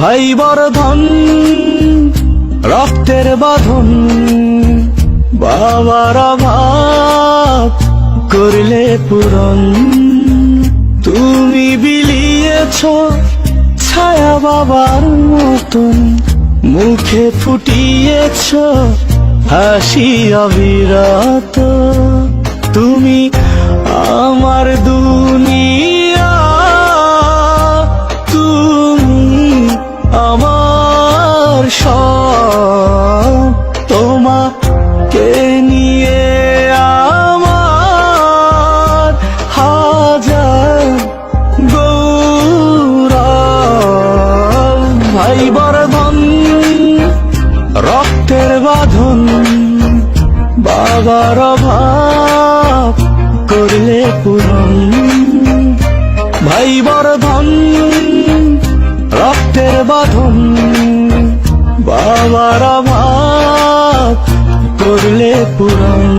ভাই বর্ধন রক্তের বাঁধন, বাবার অভাব করলে পূরণ। তুমি বিলিয়েছ ছায়া বাবার মতন, মুখে ফুটিয়েছ হাসি অবিরত। তুমি গৌরব ভাই বর্ধন রক্তের বাঁধন, বাবার অভাব করলে পূরণ। ভাই বর্ধন রক্তের বাঁধন, বাবার অভাব করলে পূরণ।